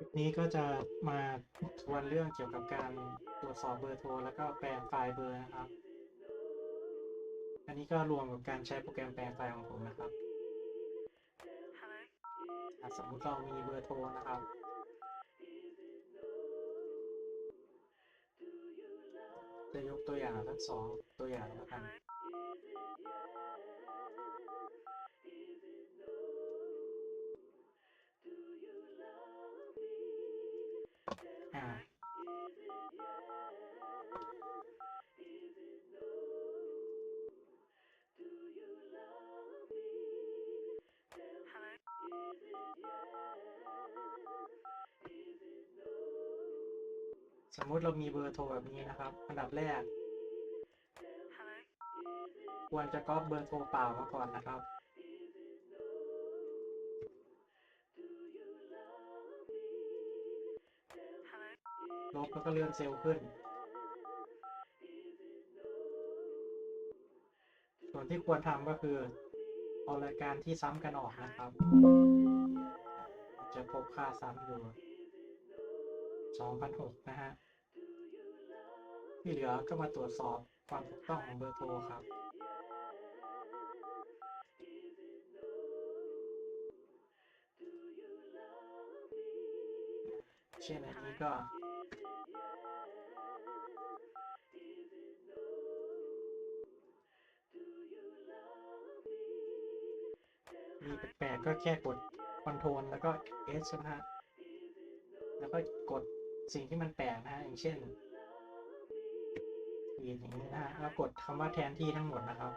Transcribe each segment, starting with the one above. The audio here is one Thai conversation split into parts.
คลิปนี้ก็จะมาทวนเรื่องเกี่ยวกับการตรวจสอบเบอร์โทร แล้วก็แปลงไฟล์เบอร์นะครับ อันนี้ก็รวมกับการใช้โปรแกรมแปลงไฟล์ของผมนะครับอะสมมติเรามีเบอร์โทรนะครับ จะยกตัวอย่างทั้งสองตัวอย่างแล้วกัน สมมุติเรามีเบอร์โทรแบบนี้นะครับ อันดับแรก ควรจะก๊อปเบอร์โทรเปล่ามาก่อนนะครับ ลบแล้วก็เลื่อนเซลล์ขึ้น ส่วนที่ควรทำก็คือเอารายการที่ซ้ำกันออกนะครับ จะพบค่าซ้ำอยู่2,006นะฮะ ที่เหลือก็มาตรวจสอบความถูกต้องของเบอร์โทรครับ เช่นอันนี้ก็มีแปลกๆก็แค่กดคอนโทรลแล้วก็ S ใช่ไหมฮะ แล้วก็กดสิ่งที่มันแปลกนะฮะ อย่างเช่น อย่างนี้นะฮะแล้วกดคำว่าแทนที่ทั้งหมดนะครับ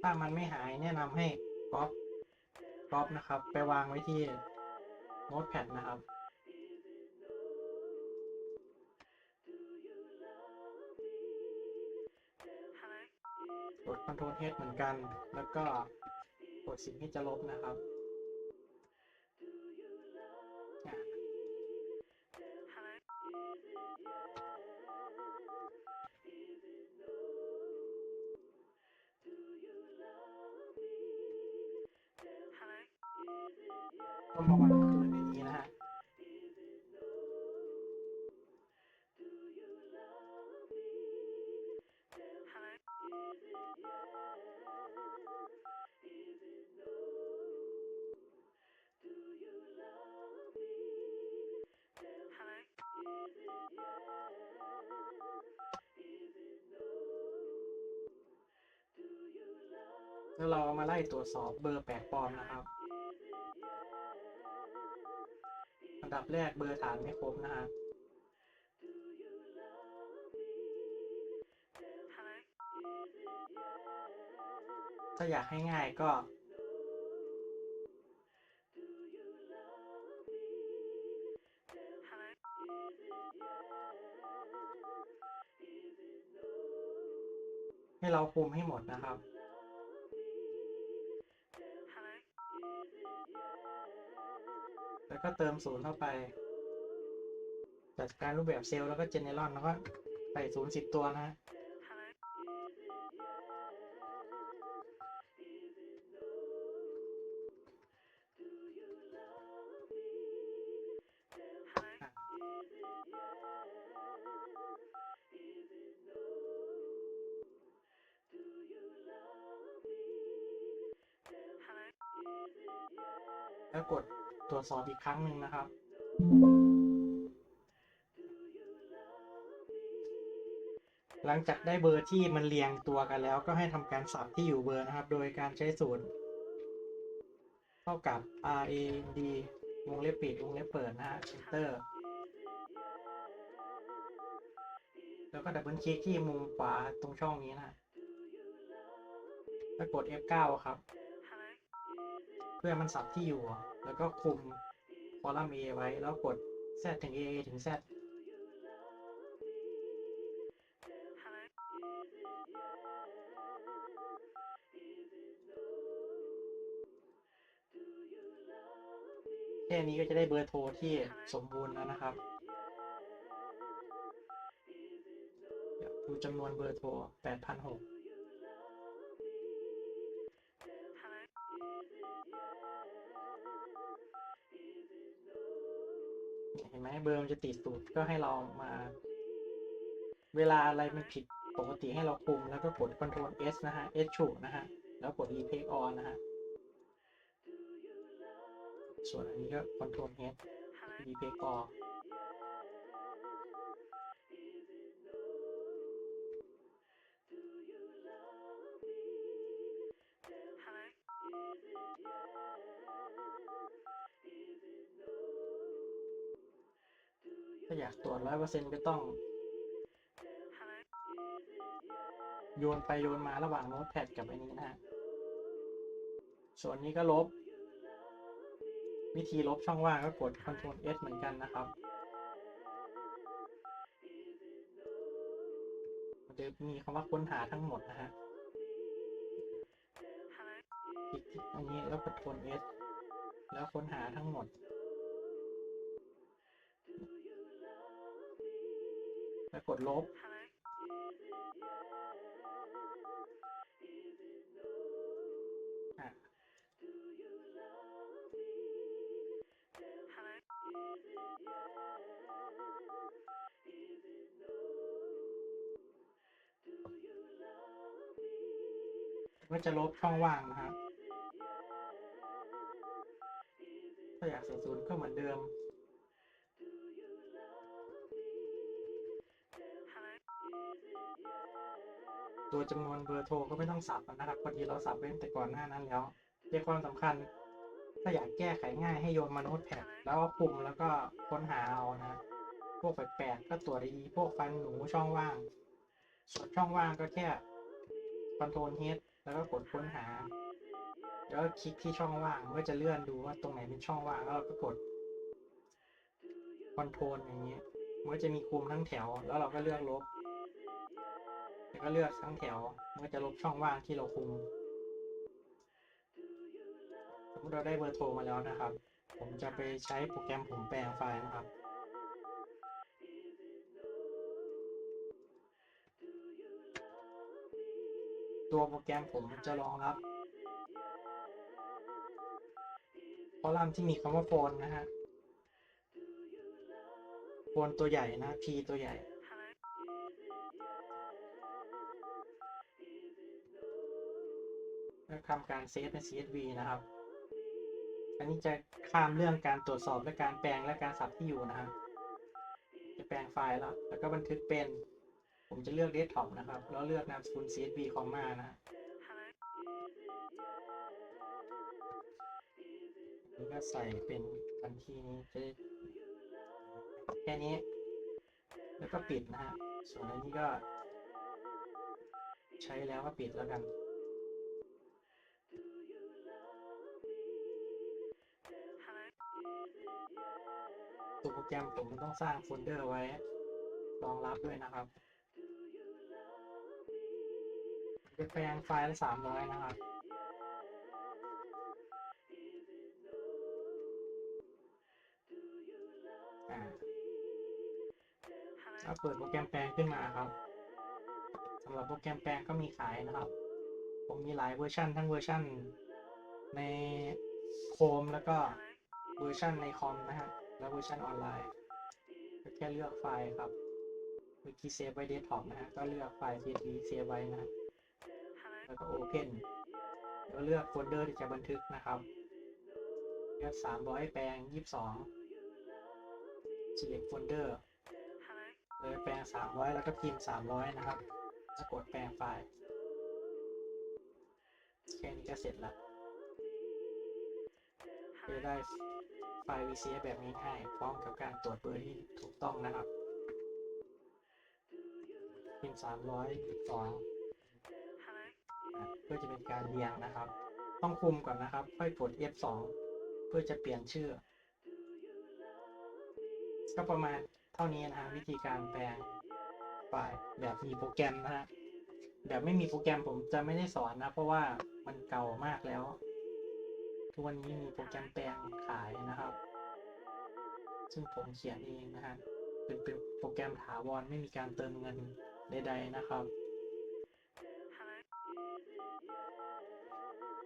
ถ้ามันไม่หายแนะนำให้ก๊อปก๊อปนะครับ ไปวางไว้ที่โน้ตแพดนะครับกด Ctrl H เหมือนกัน แล้วก็กดสิ่งที่จะลบนะครับ ก็มาวางคืนในนี้นะฮะแล้วเรามาไล่ตรวจสอบเบอร์แปลกปลอมนะครับ อันดับแรกเบอร์ฐานไม่ครบนะฮะถ้าอยากให้ง่ายก็ ให้เราคุมให้หมดนะครับ แล้วก็เติมศูนย์เข้าไป จัดการรูปแบบเซลล์แล้วก็เจเนอรอนแล้วก็ใส่ศูนย์สิบตัวนะฮะแล้วกด ตรวจสอบอีกครั้งหนึ่งนะครับ หลังจากได้เบอร์ที่มันเรียงตัวกันแล้ว ก็ให้ทำการสับที่อยู่เบอร์นะครับ โดยการใช้สูตรเท่ากับ r a d วงเล็บปิดวงเล็บเปิดนะฮะ enter แล้วก็ดับเบิลคลิกที่มุมขวาตรงช่องนี้นะฮะแล้วกด F9 ครับ เพื่อมันสับที่อยู่ แล้วก็คุมคอลัมน์ A ไว้ แล้วกด Z ถึง A ถึง Z แค่นี้ก็จะได้เบอร์โทรที่สมบูรณ์แล้วนะครับดูจำนวนเบอร์โทร8,006 เห็นไหมเบอร์มันจะติดสูตรก็ให้เรามา เวลาอะไรมันผิดปกติให้เราคุมแล้วก็กด Ctrl S นะฮะ S ฉุนะฮะ แล้วกด Replace On นะฮะ ส่วนอันนี้ก็ Ctrl H Replace On ถ้าอยากตรวจร้อยเปอร์เซ็นต์ก็ต้องโยนไปโยนมาระหว่างโน้ตแพดกับอันนี้นะฮะ ส่วนนี้ก็ลบ วิธีลบช่องว่างก็กด Ctrl S เหมือนกันนะครับมันจะมีคำว่าค้นหาทั้งหมดนะฮะคลิกอันนี้แล้วกด Ctrl S แล้วค้นหาทั้งหมด แล้วกดลบอะก็จะลบช่องว่างนะครับ ถ้าอยากใส่ศูนย์ก็เหมือนเดิม ตัวจำนวนเบอร์โทรก็ไม่ต้องสับนะครับ พอดีเราสับไว้แต่ก่อนหน้านั้นแล้วเรื่องความสำคัญ ถ้าอยากแก้ไขง่ายให้โยนมาโน้ตแพดแล้วก็คุมแล้วก็ค้นหาเอานะ พวกแปลกๆก็ตรวดีพวกฟันหนูช่องว่าง ส่วนช่องว่างก็แค่คอนโทรลเฮดแล้วก็กดค้นหา แล้วก็คลิกที่ช่องว่างมันก็จะเลื่อนดูว่าตรงไหนเป็นช่องว่างแล้วเราก็กดคอนโทรลอย่างนี้มันก็จะมีคุมทั้งแถว แล้วเราก็เลือกลบ แล้วก็เลือกทั้งแถว มันก็จะลบช่องว่างที่เราคุม สมมติเราได้เบอร์โทรมาแล้วนะครับ ผมจะไปใช้โปรแกรมผมแปลงไฟล์นะครับตัวโปรแกรมผมมันจะรองรับคอลัมน์ที่มีคำว่าโฟนนะฮะโฟนตัวใหญ่นะ P ตัวใหญ่ แล้วทำการเซฟใน CSV นะครับ อันนี้จะข้ามเรื่องการตรวจสอบและการแปลงและการสับที่อยู่นะฮะจะแปลงไฟล์แล้ว แล้วก็บันทึกเป็น ผมจะเลือก desktop นะครับ แล้วเลือกนามสกุล CSV comma นะฮะนี่ก็ใส่เป็นบัญชีนี้จะแค่นี้ แล้วก็ปิดนะฮะ ส่วนอันนี้ก็ ใช้แล้วก็ปิดแล้วกัน ตัวโปรแกรมผมต้องสร้างโฟลเดอร์ไว้รองรับด้วยนะครับจะแปลงไฟล์ละสามร้อยนะครับอ่าถ้าเปิดโปรแกรมแปลงขึ้นมาครับสำหรับโปรแกรมแปลงก็มีขายนะครับ ผมมีหลายเวอร์ชันทั้งเวอร์ชันในโคมแล้วก็ เวอร์ชันในคอมนะฮะ และเวอร์ชันออนไลน์ ก็แค่เลือกไฟล์ครับเมื่อกี้เซฟไว้เดสก์ท็อปนะฮะ ก็เลือกไฟล์ CSV เซฟไว้นะฮะแล้วก็ Open แล้วเลือกโฟลเดอร์ที่จะบันทึกนะครับ เลือก300 แปลง 22 select folder เลยแปลง 300 แล้วก็พิมพ์ 300 นะครับจะกดแปลงไฟล์แค่นี้ก็เสร็จแล้ว จะได้ไฟล์ VCS แบบง่ายๆพร้อมกับการตรวจเบอร์ที่ถูกต้องนะครับพิมพ์312อะเพื่อจะเป็นการเรียงนะครับ ต้องคุมก่อนนะครับ ค่อยกด F2 เพื่อจะเปลี่ยนชื่อ ก็ประมาณเท่านี้นะฮะวิธีการแปลงไฟล์แบบมีโปรแกรมนะฮะแบบไม่มีโปรแกรมผมจะไม่ได้สอนนะ เพราะว่ามันเก่ามากแล้ว ทุกวันนี้มีโปรแกรมแปลงขายนะครับ ซึ่งผมเขียนเองนะฮะเป็นเป็นโปรแกรมถาวรไม่มีการเติมเงินใดๆนะครับ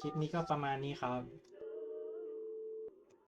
คลิปนี้ก็ประมาณนี้ครับ